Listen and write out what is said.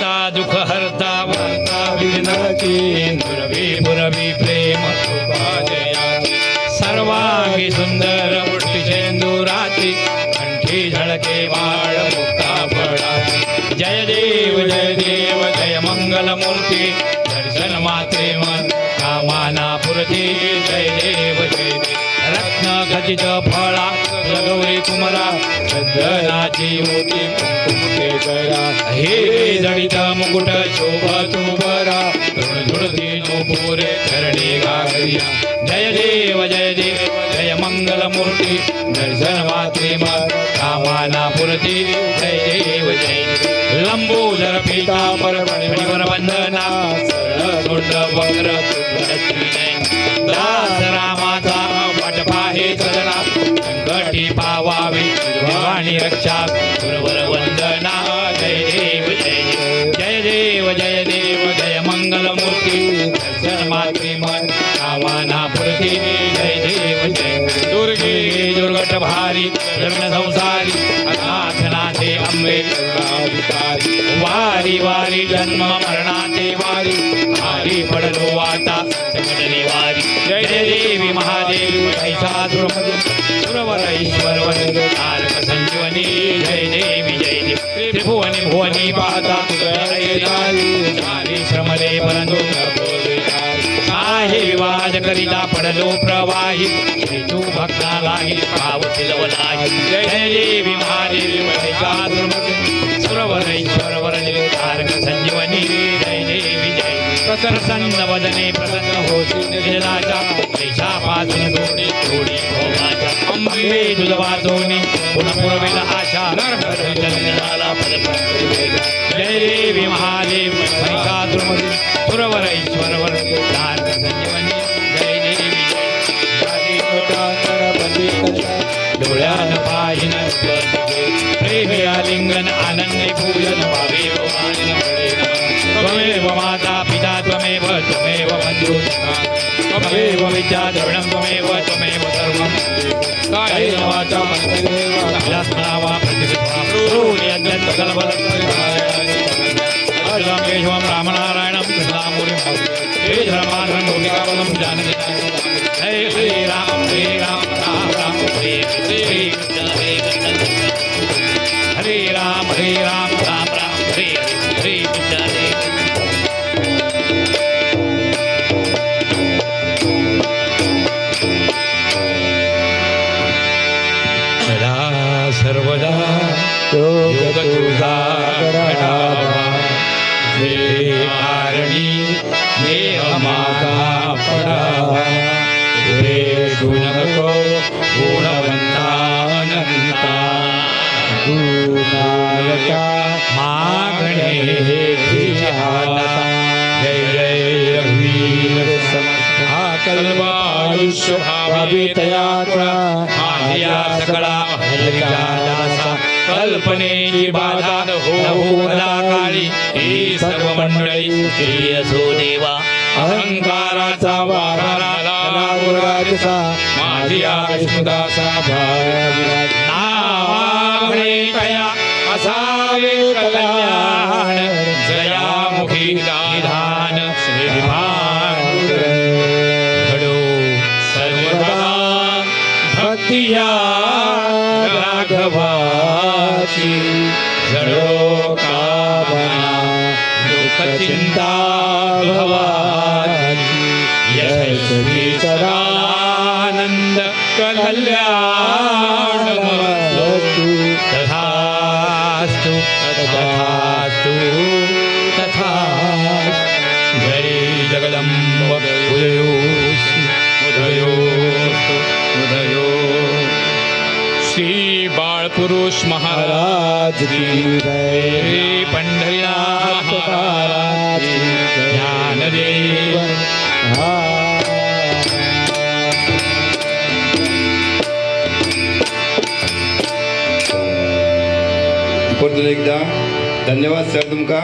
दाता दुःख हरता वार्ता विनाची दुर्वी पुरवी प्रेम कृपाजयाची सर्वांगी सुंदर मुष्टी चेंदुराची कंठी झळके बाळ मुक्ता फळा जय देव जय देव जय मंगल मूर्ती दर्शन माते मन कामाना पुरती जय देव जय देव। रत्न खचित फळा गौरी कुमरा चंदनाची मोठी कुंकुमते करा हे जडित मुकुट शोभा तू बरा. झुडझुडती पोरे चरणी गागरिया. जय देव जय देव जय मंगल मूर्ती दर्शन मात्रे कामाना पुरती जय देव जय लंबोदर पीतांबर मणिवर वंदना. सरळ वक्र दास रामाचा वट पाहे चरणा संकटी पावावी रक्षा गुरुवर वंदना। जय देव जय जय देव जय देव जय मंगल मूर्ती दर्शन मात्री मन कामाना पुरती जय देव। जय दुर्गे दुर्गट भारी लग्न संसारी अनाथनाथे अंबे वारी वारी जन्म मरणाचे वारी। हारी पडलो आता संकट निवारी। जय देवी महादेव। महिषासुरमधी सुरवर ईश्वर वंदे तारक संजीवनी जय देवी जय देवी। त्रिभुवनी भुवनी पाहता श्रमले परंतु विवाद करिता पडलो प्रवाही तू भक्ता लागेल भाव सिलवलाही। जय देवी महादेवी चादुर्मते सुरवर ईश्वर वरदे तारक संजीवनी जय देवी। प्रसन्न वदने प्रसन्न होती निराचा देशापासून थोडी थोडी भोगाच्या अंबे तुझ वाचवणे पुन्हा आशा। चंद्राला जय देवी महादेव महिषासुरमधी सुरवर ईश्वरवर संजीवनी जय देवी डोळ्यान पाहिन प्रेमी आलिंगन आनंदे पूजन पा विद्या द्रविणं त्वमेव त्वमेव सर्वं कायेन वाचा रामनारायणं कृष्णामुरिं हे धर्माधरं भूमिकापदं जानति जय श्री राम राम राम हरे हरे सदा सर्वदा योग तुझा घडावा हे कारणी देह मागा पडावा. भेटू नको गुणवंतानंता. मागणे हाता कल्पायुष्य भावी तया सकळा कल्पनेची बाधा हो काळी ही सर्व मंडळी श्री असो देवा अहंकाराचा वारा गुरुराजसा माझ्या विष्णुदासा कया असावे कल्या। भक्तिया राघवाची जडो कामना दुःख चिंता भवाची यशस्वी सदानंद कल्याण तथास्तु। तथास्तु तथा जय जगदंब बाळपुरुष महाराज की श्री पंढरीनाथ महाराज ज्ञानदेव। एकदा. धन्यवाद सर तुमका.